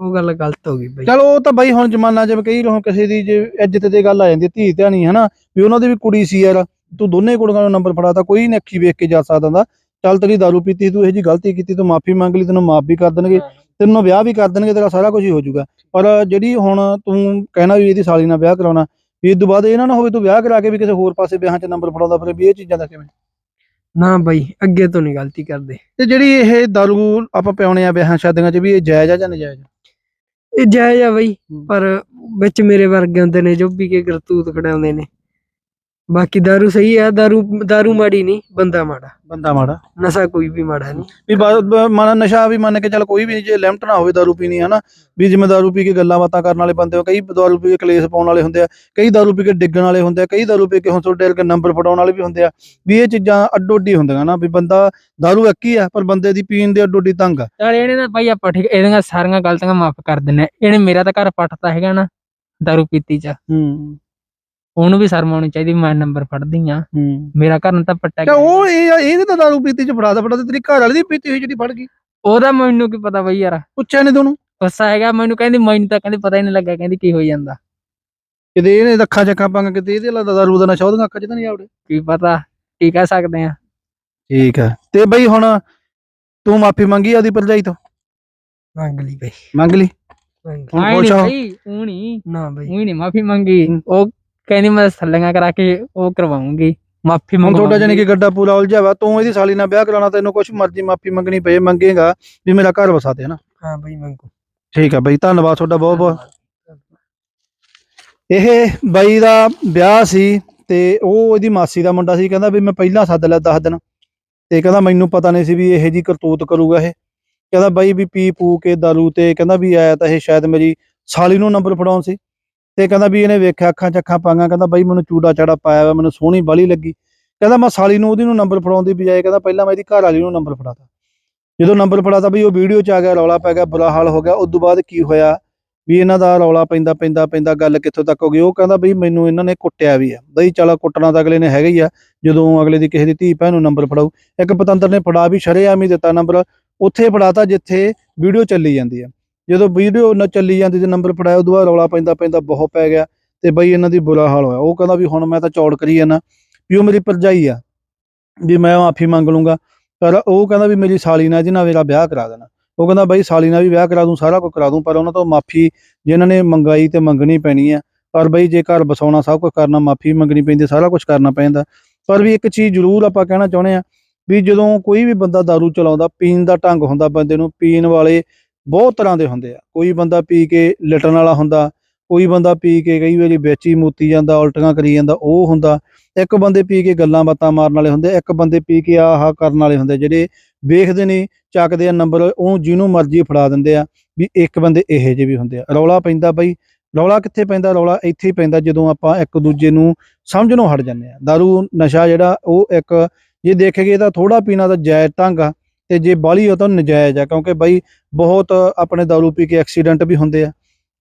ਉਹ ਗੱਲ ਗਲਤ ਹੋ ਗਈ ਬਾਈ। ਚਲ ਉਹ ਤਾਂ ਬਾਈ ਹੁਣ ਜ਼ਮਾਨਾ ਜਿਵੇਂ ਕਈ ਰਹੋ ਕਿਸੇ ਦੀ ਜੇ ਇੱਜ਼ਤ ਤੇ ਗੱਲ ਆ ਜਾਂਦੀ ਧੀ ਧਿਆਣੀ ਹਨਾ? ਵੀ ਉਹਨਾਂ ਦੀ ਵੀ ਕੁੜੀ ਸੀ ਯਾਰ ਤੂੰ ਦੋਨੇ ਕੁੜੀਆਂ ਨੂੰ ਨੰਬਰ ਫੜਾਤਾ ਕੋਈ ਨਹੀਂ ਅੱਖੀ ਵੇਖ ਕੇ ਜਾ ਸਕਦਾ ਹੁੰਦਾ। ਚੱਲ ਤੇਰੀ ਦਾਰੂ ਪੀਤੀ ਤੂੰ ਇਹ ਜੀ ਗਲਤੀ ਕੀਤੀ ਤੂੰ ਮਾਫੀ ਮੰਗ ਲਈ ਤੈਨੂੰ ਮਾਫ ਵੀ ਕਰ ਦੇਣਗੇ ਤੈਨੂੰ ਵਿਆਹ ਵੀ ਕਰ ਦੇਣਗੇ ਤੇਰਾ ਸਾਰਾ ਕੁਝ ਹੀ ਹੋ ਜਾਊਗਾ। ਪਰ ਜਿਹੜੀ ਹੁਣ ਤੂੰ ਕਹਿਣਾ ਵੀ ਇਹਦੀ ਸਾਲੀ ਨਾਲ ਵਿਆਹ ਕਰਾਉਣਾ ਵੀ ਇਸ ਤੋਂ ਬਾਅਦ ਇਹ ਨਾ ਨਾ ਹੋਵੇ ਤੂੰ ਵਿਆਹ ਕਰਾ ਕੇ ਵੀ ਕਿਸੇ ਹੋਰ ਪਾਸੇ ਵਿਆਹਾਂ 'ਚ ਨੰਬਰ ਫੜਾਉਂਦਾ ਫਿਰ ਵੀ ਇਹ ਚੀਜ਼ਾਂ ਦਾ ਕਿਵੇਂ? ਨਾ ਬਾਈ ਅੱਗੇ ਤੋਂ ਨਹੀਂ ਗਲਤੀ ਕਰਦੇ। ਤੇ ਜਿਹੜੀ ਇਹ ਦਾਰੂ ਆਪਾਂ ਪਿਆਉਣੇ ਆ ਵਿਆਹਾਂ ਸ਼ਾਦੀਆਂ 'ਚ ਵੀ ਇਹ ਜਾਇਜ਼ ਆ ਜਾਂ ਨਜਾਇਜ਼? ਇਹ ਜਾਇਜ਼ ਆ ਬਈ। ਪਰ ਵਿੱਚ ਮੇਰੇ ਵਰਗੇ ਹੁੰਦੇ ਨੇ ਜੋ ਵੀ ਕੇ ਕਰਤੂਤ ਖੜਾਉਂਦੇ ਨੇ ਬਾਕੀ दारू ਸਹੀ ਆ दारू दारू ਮਾੜੀ ਨਹੀਂ ਬੰਦਾ ਮਾੜਾ ਬੰਦਾ ਮਾੜਾ ਨਸ਼ਾ ਕੋਈ ਵੀ ਮਾੜਾ ਨਹੀਂ ਵੀ ਬਾ- ਬ- ਮਨ ਨਸ਼ਾ ਵੀ ਮੰਨ ਕੇ ਚੱਲ ਕੋਈ ਵੀ ਨੀ, ਜੇ ਲਿਮਟ ਨਾ ਹੋਵੇ ਦਾਰੂ ਪੀਣੀ ਹਨਾ ਵੀ ਜਿਵੇਂ ਦਾਰੂ ਪੀ ਕੇ ਗੱਲਾਂ ਬਾਤਾਂ ਕਰਨ ਵਾਲੇ ਬੰਦੇ ਹੋ ਕਈ ਦਾਰੂ ਪੀ ਕੇ ਕਲੇਸ਼ ਪਾਉਣ ਵਾਲੇ ਹੁੰਦੇ ਆ ਕਈ ਦਾਰੂ ਪੀ ਕੇ ਡਿੱਗਣ ਵਾਲੇ ਹੁੰਦੇ ਆ ਕਈ ਦਾਰੂ ਪੀ ਕੇ ਹੁਣ ਤੁਹਾਡੇ ਵਰਗੇ ਨੰਬਰ ਫੜਾਉਣ ਵਾਲੇ ਵੀ ਹੁੰਦੇ ਆ ਵੀ ਇਹ ਚੀਜ਼ਾਂ ਅੱਡੋ ਅੱਡੀ ਹੁੰਦੀਆਂ ਨਾ ਵੀ ਬੰਦਾ ਦਾਰੂ ਇੱਕ ਹੀ ਆ ਪਰ ਬੰਦੇ ਦੀ ਪੀਣ ਦੇ ਅੱਡੋ ਅੱਡੀ ਤੰਗ ਆ ਚਲ ਇਹਨੇ ਤਾਂ ਭਾਈ ਆਪਾਂ ਠੀਕ ਇਹਦੀਆਂ ਸਾਰੀਆਂ ਗਲਤੀਆਂ ਮਾਫ ਕਰ ਦਿੰਨੇ ਆ। ਇਹਨੇ ਮੇਰਾ ਤਾਂ ਘਰ ਪੱਟਤਾ ਹੈਗਾ ਨਾ ਦਾਰੂ ਪੀਤੀ ਚ ਹੂੰ ਉਹਨੂੰ ਵੀ ਸ਼ਰਮ ਆਉਣੀ ਚਾਹੀਦੀ ਵੀ ਮੈਂ ਨੰਬਰ ਫੜਦੀ ਆ ਹੂੰ। ਮੇਰਾ ਘਰ ਨੂੰ ਤਾਂ ਪੱਟਿਆ ਤੇ ਗਿਆ। ਉਹ ਇਹ ਇਹਨੇ ਤਾਂ ਦਾਰੂ ਪੀਤੀ ਚ ਫੜਾ ਫੜਾ ਤੇਰੀ ਘਰ ਵਾਲੀ ਦੀ ਪੀਤੀ ਹੋਈ ਜਿਹੜੀ ਫੜ ਗਈ। ਉਹਦਾ ਮੈਨੂੰ ਕੀ ਪਤਾ ਬਈ ਯਾਰ। ਪੁੱਛਿਆ ਨੇ ਤੁਹਾਨੂੰ ਗੁੱਸਾ ਹੈਗਾ ਮੈਨੂੰ ਕਹਿੰਦੀ ਮੈਨੂੰ ਤਾਂ ਕਹਿੰਦੀ ਪਤਾ ਹੀ ਨਹੀਂ ਲੱਗਾ ਕਹਿੰਦੀ ਕੀ ਹੋਈ ਜਾਂਦਾ। ਕਿਤੇ ਇਹਨੇ ਅੱਖਾਂ ਚੱਖਾਂ ਪੰਗ ਕਿਤੇ ਇਹਦੇ ਲੱਗਦਾ ਦਾਰੂ ਦਾ ਨਸ਼ਾ ਉਹਦੀਆਂ ਅੱਖਾਂ ਚ ਤਾਂ ਨਹੀਂ ਆਉੜੇ ਕੀ ਪਤਾ ਕੀ ਕਹਿ ਸਕਦੇ ਆ। ਠੀਕ ਹੈ ਤੇ ਬਈ ਹੁਣ ਤੂੰ ਮਾਫੀ ਮੰਗੀ ਆਦੀ ਭਰਜਾਈ ਤੋਂ? ਮੰਗ ਲਈ ਬਈ। ਮੰਗ ਲਈ? ਮੰਗ ਲਈ। ਹੁਣ ਆਈ ਖੁਸ਼ ਨਹੀਂ ਹੋ? ਬਈ ਉਹ ਨਹੀਂ ਨਾ ਬਈ। ਉਹ ਨਹੀਂ ਮਾਫੀ ਮੰਗੀ। ਉਹ ਕਹਿੰਦੀ ਮੈਂ ਥੱਲੀਆਂ ਕਰਾ ਕੇ ਉਹ ਕਰਵਾਉਂਗੀ ਮਾਫੀ ਹੁਣ ਮੰਗਵਾਉਂਗੀ। ਤੁਹਾਡਾ ਜਾਨੀ ਕਿ ਗੱਡਾ ਪੂਰਾ ਉਲਝਿਆ ਵਾ ਤੂੰ ਇਹਦੀ ਸਾਲੀ ਨਾਲ ਵਿਆਹ ਕਰਾਉਣਾ ਤੈਨੂੰ ਕੁਛ ਮਰਜ਼ੀ ਮਾਫੀ ਮੰਗਣੀ ਪਏ ਮੰਗੇਗਾ ਵੀ ਮੇਰਾ ਘਰ ਵਸਾ ਦੇ ਨਾ ਹਾਂ ਬਈ ਮੰਗੂ। ਠੀਕ ਆ ਬਈ ਧੰਨਵਾਦ ਤੁਹਾਡਾ ਬਹੁਤ ਬਹੁਤ। ਇਹ ਬਾਈ ਦਾ ਵਿਆਹ ਸੀ ਤੇ ਉਹ ਇਹਦੀ ਮਾਸੀ ਦਾ ਮੁੰਡਾ ਸੀ ਕਹਿੰਦਾ ਵੀ ਮੈਂ ਪਹਿਲਾਂ ਸੱਦ ਲਿਆ 10 ਦਿਨ। ਤੇ ਕਹਿੰਦਾ ਮੈਨੂੰ ਪਤਾ ਨਹੀਂ ਸੀ ਵੀ ਇਹ ਜੀ ਕਰਤੂਤ ਕਰੂਗਾ ਇਹ। ਕਹਿੰਦਾ ਬਾਈ ਵੀ ਪੀ ਪੂ ਕੇ ਦਾਰੂ ਤੇ ਕਹਿੰਦਾ ਵੀ ਆਇਆ ਤਾਂ ਇਹ ਸ਼ਾਇਦ ਮੇਰੀ ਸਾਲੀ ਨੂੰ ਨੰਬਰ ਫੜਾਉਣ ਸੀ। ਤੇ ਕਹਿੰਦਾ ਵੀ ਇਹਨੇ ਵੇਖਿਆ ਅੱਖਾਂ ਚੱਖਾਂ ਪਾਈਆਂ, ਕਹਿੰਦਾ ਬਾਈ ਮੈਨੂੰ ਚੂੜਾ ਚਾੜਾ ਪਾਇਆ ਵਾ ਮੈਨੂੰ ਸੋਹਣੀ ਬਾਲੀ ਲੱਗੀ। ਕਹਿੰਦਾ ਮੈਂ ਸਾਲੀ ਨੂੰ ਉਹਦੀ ਨੂੰ ਨੰਬਰ ਫੜਾਉਣ ਦੀ ਬਜਾਏ ਕਹਿੰਦਾ ਪਹਿਲਾਂ ਮੈਂ ਇਹਦੀ ਘਰ ਵਾਲੀ ਨੂੰ ਨੰਬਰ ਫੜਾਤਾ। ਜਦੋਂ ਨੰਬਰ ਫੜਾਤਾ ਬਈ ਉਹ ਵੀਡੀਓ ਚ ਆ ਗਿਆ, ਰੌਲਾ ਪੈ ਗਿਆ, ਬੁਰਾ ਹਾਲ ਹੋ ਗਿਆ ਉਸ ਤੋਂ ਬਾਅਦ ਕੀ ਹੋਇਆ? ਵੀ ਇਹਨਾਂ ਦਾ ਰੌਲਾ ਪੈਂਦਾ ਪੈਂਦਾ ਪੈਂਦਾ, ਗੱਲ ਕਿੱਥੋਂ ਤੱਕ ਹੋ ਗਈ? ਉਹ ਕਹਿੰਦਾ ਬਈ ਮੈਨੂੰ ਇਹਨਾਂ ਨੇ ਕੁੱਟਿਆ ਵੀ ਆ। ਬਈ ਚਲ ਕੁੱਟਣਾ ਤਾਂ ਅਗਲੇ ਨੇ ਹੈਗਾ ਹੀ ਆ, ਜਦੋਂ ਅਗਲੇ ਦੀ ਕਿਸੇ ਦੀ ਧੀ ਭੈਣ ਨੂੰ ਨੰਬਰ ਫੜਾਊ। ਇੱਕ ਪਤੰਦਰ ਨੇ ਫੜਾ ਵੀ, ਸ਼ਰੇਆਮ ਹੀ ਦਿੱਤਾ ਨੰਬਰ ਉੱਥੇ ਫੜਾਤਾ ਜਿੱਥੇ ਵੀਡੀਓ ਚੱਲੀ ਜਾਂਦੀ ਆ। ਜਦੋਂ ਵੀਡੀਓ ਨਾ ਚੱਲੀ ਜਾਂਦੀ ਤੇ ਨੰਬਰ ਫੜਾਇਆ ਉਦੋਂ ਬਾਅਦ ਰੌਲਾ ਪੈਂਦਾ ਪੈਂਦਾ ਬਹੁਤ ਪੈ ਗਿਆ ਤੇ ਬਈ ਇਹਨਾਂ ਦੀ ਬੁਰਾ ਹਾਲ ਹੋਇਆ। ਉਹ ਕਹਿੰਦਾ ਵੀ ਹੁਣ ਮੈਂ ਤਾਂ ਚੌੜ ਕਰੀ ਜਾਣਾ ਵੀ ਉਹ ਮੇਰੀ ਭਰਜਾਈ ਆ, ਵੀ ਮੈਂ ਮਾਫੀ ਮੰਗ ਲੂੰਗਾ। ਪਰ ਉਹ ਕਹਿੰਦਾ ਵੀ ਮੇਰੀ ਸਾਲੀ ਨਾਲ ਜਿਹਨਾਂ ਮੇਰਾ ਵਿਆਹ ਕਰਾ ਦੇਣਾ। ਉਹ ਕਹਿੰਦਾ ਬਾਈ ਸਾਲੀ ਨਾਲ ਵੀ ਵਿਆਹ ਕਰਾ ਦੂੰ, ਸਾਰਾ ਕੁਝ ਕਰਾ ਦੂੰ, ਪਰ ਉਹਨਾਂ ਤੋਂ ਮਾਫੀ ਜਿਨ੍ਹਾਂ ਨੇ ਮੰਗਾਈ ਤੇ ਮੰਗਣੀ ਪੈਣੀ ਆ। ਪਰ ਬਈ ਜੇ ਘਰ ਬਸਾਉਣਾ, ਸਭ ਕੁਝ ਕਰਨਾ, ਮਾਫੀ ਮੰਗਣੀ ਪੈਂਦੀ, ਸਾਰਾ ਕੁਝ ਕਰਨਾ ਪੈਂਦਾ। ਪਰ ਵੀ ਇੱਕ ਚੀਜ਼ ਜ਼ਰੂਰ ਆਪਾਂ ਕਹਿਣਾ ਚਾਹੁੰਦੇ ਆ, ਵੀ ਜਦੋਂ ਕੋਈ ਵੀ ਬੰਦਾ दारू ਚਲਾਉਂਦਾ, ਪੀਣ ਦਾ ਢੰਗ ਹੁੰਦਾ ਬੰਦੇ ਨੂੰ, ਪੀਣ ਵਾਲੇ ਬਹੁਤ ਤਰ੍ਹਾਂ ਦੇ ਹੁੰਦੇ ਆ। ਕੋਈ ਬੰਦਾ ਪੀ ਕੇ ਲਟਣ ਵਾਲਾ ਹੁੰਦਾ, ਕੋਈ ਬੰਦਾ ਪੀ ਕੇ ਕਈ ਵਾਰੀ ਵਿੱਚ ਹੀ ਮੂਤੀ ਜਾਂਦਾ, ਉਲਟੀਆਂ ਕਰੀ ਜਾਂਦਾ, ਉਹ ਹੁੰਦਾ। ਇੱਕ ਬੰਦੇ ਪੀ ਕੇ ਗੱਲਾਂ ਬਾਤਾਂ ਮਾਰਨ ਵਾਲੇ ਹੁੰਦੇ, ਇੱਕ ਬੰਦੇ ਪੀ ਕੇ ਆਹ ਕਰਨ ਵਾਲੇ ਹੁੰਦੇ, ਜਿਹੜੇ ਵੇਖਦੇ ਨੇ ਚੱਕਦੇ ਆ ਨੰਬਰ, ਉਹ ਜਿਹਨੂੰ ਮਰਜ਼ੀ ਫੜਾ ਦਿੰਦੇ ਆ ਵੀ ਇੱਕ ਬੰਦੇ ਇਹੋ ਜਿਹੇ ਵੀ ਹੁੰਦੇ ਆ। ਰੌਲਾ ਪੈਂਦਾ ਬਈ, ਰੌਲਾ ਕਿੱਥੇ ਪੈਂਦਾ? ਰੌਲਾ ਇੱਥੇ ਹੀ ਪੈਂਦਾ ਜਦੋਂ ਆਪਾਂ ਇੱਕ ਦੂਜੇ ਨੂੰ ਸਮਝਣੋਂ ਹਟ ਜਾਂਦੇ ਆ। दारू ਨਸ਼ਾ ਜਿਹੜਾ, ਉਹ ਇੱਕ ਜੇ ਦੇਖੇਗੇ ਤਾਂ ਥੋੜਾ ਪੀਣਾ ਤਾਂ ਜਾਇਜ਼ ਢੰਗ ਆ। ਤੇ ਜੇ ਬਾਲੀ ਹੋ ਤਾਂ ਨਜਾਇਜ਼ ਆ, ਕਿਉਂਕਿ ਬਾਈ ਬਹੁਤ ਆਪਣੇ दारू ਪੀ ਕੇ ਐਕਸੀਡੈਂਟ ਵੀ ਹੁੰਦੇ ਆ।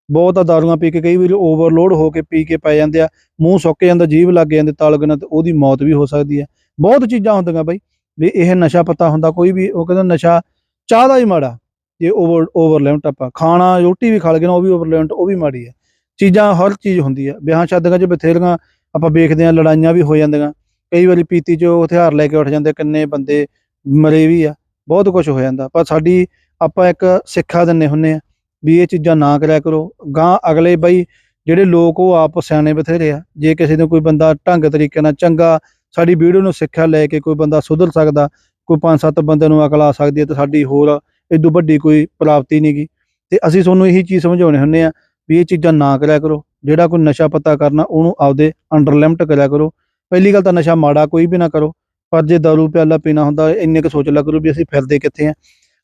ਬਹੁਤ ਆ ਦਾਰੂਆਂ ਪੀ ਕੇ ਕਈ ਵਾਰੀ ਓਵਰਲੋਡ ਹੋ ਕੇ ਪੀ ਕੇ ਪੈ ਜਾਂਦੇ ਆ, ਮੂੰਹ ਸੁੱਕ ਜਾਂਦਾ, ਜੀਭ ਲੱਗ ਜਾਂਦੇ ਤਲਗ ਨਾਲ ਤੇ ਉਹਦੀ ਮੌਤ ਵੀ ਹੋ ਸਕਦੀ ਹੈ ਬਹੁਤ ਚੀਜ਼ਾਂ ਹੁੰਦੀਆਂ ਬਈ, ਵੀ ਇਹ ਨਸ਼ਾ ਪਤਾ ਹੁੰਦਾ, ਕੋਈ ਵੀ ਉਹ ਕਹਿੰਦਾ ਨਸ਼ਾ ਚਾਹ ਦਾ ਹੀ ਮਾੜਾ, ਜੇ ਓਵਰ ਓਵਰ ਲਿਮਟ ਆਪਾਂ ਖਾਣਾ, ਰੋਟੀ ਵੀ ਖਾ ਲਗੇ ਨਾ, ਉਹ ਵੀ ਓਵਰ ਲਿਮਟ ਉਹ ਵੀ ਮਾੜੀ ਹੈ ਚੀਜ਼ਾਂ ਹਰ ਚੀਜ਼ ਹੁੰਦੀ ਹੈ ਵਿਆਹ ਸ਼ਾਦੀਆਂ 'ਚ ਬਥੇਰੀਆਂ ਆਪਾਂ ਵੇਖਦੇ ਆ, ਲੜਾਈਆਂ ਵੀ ਹੋ ਜਾਂਦੀਆਂ। ਕਈ ਵਾਰੀ ਪੀਤੀ 'ਚ ਹਥਿਆਰ ਲੈ ਕੇ ਉੱਠ ਜਾਂਦੇ ਕਿੰਨੇ ਬੰਦੇ ਮਰੇ ਵੀ ਆ। ਬਹੁਤ ਕੁਝ ਹੋ ਜਾਂਦਾ। ਪਰ ਸਾਡੀ ਆਪਾਂ ਇੱਕ ਸਿੱਖਿਆ ਦਿੰਨੇ ਹੁੰਨੇ ਆ ਵੀ ਇਹ ਚੀਜ਼ਾਂ ਨਾ ਕਰਿਆ ਕਰੋ। ਗਾਂ ਅਗਲੇ ਬਈ ਜਿਹੜੇ ਲੋਕ ਉਹ ਆਪ ਸਿਆਣੇ ਬਥੇਰੇ ਆ। ਜੇ ਕਿਸੇ ਨੂੰ ਕੋਈ ਬੰਦਾ ਢੰਗ ਤਰੀਕੇ ਨਾਲ ਚੰਗਾ ਸਾਡੀ ਵੀਡੀਓ ਨੂੰ ਸਿੱਖਿਆ ਲੈ ਕੇ ਕੋਈ ਬੰਦਾ ਸੁਧਰ ਸਕਦਾ, ਕੋਈ ਪੰਜ ਸੱਤ ਬੰਦੇ ਨੂੰ ਅਕਲ ਆ ਸਕਦੀ ਹੈ ਤੇ ਸਾਡੀ ਹੋਰ ਇਦੋਂ ਵੱਡੀ ਕੋਈ ਪ੍ਰਾਪਤੀ ਨਹੀਂਗੀ ਤੇ ਅਸੀਂ ਤੁਹਾਨੂੰ ਇਹੀ ਚੀਜ਼ ਸਮਝਾਉਣੇ ਹੁੰਨੇ ਆ ਵੀ ਇਹ ਚੀਜ਼ਾਂ ਨਾ ਕਰਿਆ ਕਰੋ। ਜਿਹੜਾ ਕੋਈ ਨਸ਼ਾ ਪਤਾ ਕਰਨਾ ਉਹਨੂੰ ਆਪਦੇ ਅੰਡਰ ਲਿਮਟ ਕਰਿਆ ਕਰੋ। ਪਹਿਲੀ ਗੱਲ ਤਾਂ ਨਸ਼ਾ ਮਾੜਾ ਕੋਈ ਵੀ ਨਾ ਕਰੋ। ਪਰ ਜੇ ਦਾਰੂ ਪਿਆਲਾ ਪੀਣਾ ਹੁੰਦਾ, ਇੰਨੇ ਕੁ ਸੋਚ ਲਿਆ ਕਰੋ ਵੀ ਅਸੀਂ ਫਿਰਦੇ ਕਿੱਥੇ ਆ,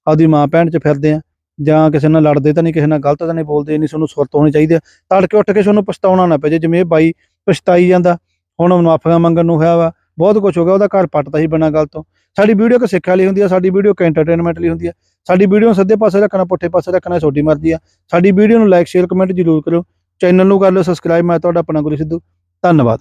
ਆਪਦੀ ਮਾਂ ਭੈਣ 'ਚ ਫਿਰਦੇ ਆ, ਜਾਂ ਕਿਸੇ ਨਾਲ ਲੜਦੇ ਤਾਂ ਨਹੀਂ, ਕਿਸੇ ਨਾਲ ਗਲਤ ਤਾਂ ਨਹੀਂ ਬੋਲਦੇ ਨਹੀਂ ਤੁਹਾਨੂੰ ਸੁਰਤ ਹੋਣੀ ਚਾਹੀਦੀ ਆ। ਤੜਕੇ ਉੱਠ ਕੇ ਤੁਹਾਨੂੰ ਪਛਤਾਉਣਾ ਨਾ ਪਏ ਜੇ, ਜਿਵੇਂ ਇਹ ਬਾਈ ਪਛਤਾਈ ਜਾਂਦਾ, ਹੁਣ ਮੁਨਾਫੀਆਂ ਮੰਗਣ ਨੂੰ ਹੋਇਆ ਵਾ, ਬਹੁਤ ਕੁਝ ਹੋ ਗਿਆ, ਉਹਦਾ ਘਰ ਪੱਟਦਾ ਸੀ ਬਿਨਾਂ ਗੱਲ ਤੋਂ। ਸਾਡੀ ਵੀਡੀਓ ਕੋ ਸਿੱਖਿਆ ਲਈ ਹੁੰਦੀ ਆ, ਸਾਡੀ ਵੀਡੀਓ ਕੋ ਐਂਟਰਟੇਨਮੈਂਟ ਲਈ ਹੁੰਦੀ ਆ। ਸਾਡੀ ਵੀਡੀਓ ਨੂੰ ਸਿੱਧੇ ਪਾਸੇ ਰੱਖਣਾ, ਪੁੱਠੇ ਪਾਸੇ ਰੱਖਣਾ ਤੁਹਾਡੀ ਮਰਜ਼ੀ ਆ। ਸਾਡੀ ਵੀਡੀਓ ਨੂੰ ਲਾਈਕ ਸ਼ੇਅਰ ਕਮੈਂਟ ਜ਼ਰੂਰ ਕਰੋ ਚੈਨਲ ਨੂੰ ਕਰ ਲਓ ਸਬਸਕ੍ਰਾਈਬ ਮੈਂ ਤੁਹਾਡਾ ਆਪਣਾ ਗੁਰੂ ਸਿੱਧੂ। ਧੰਨਵਾਦ।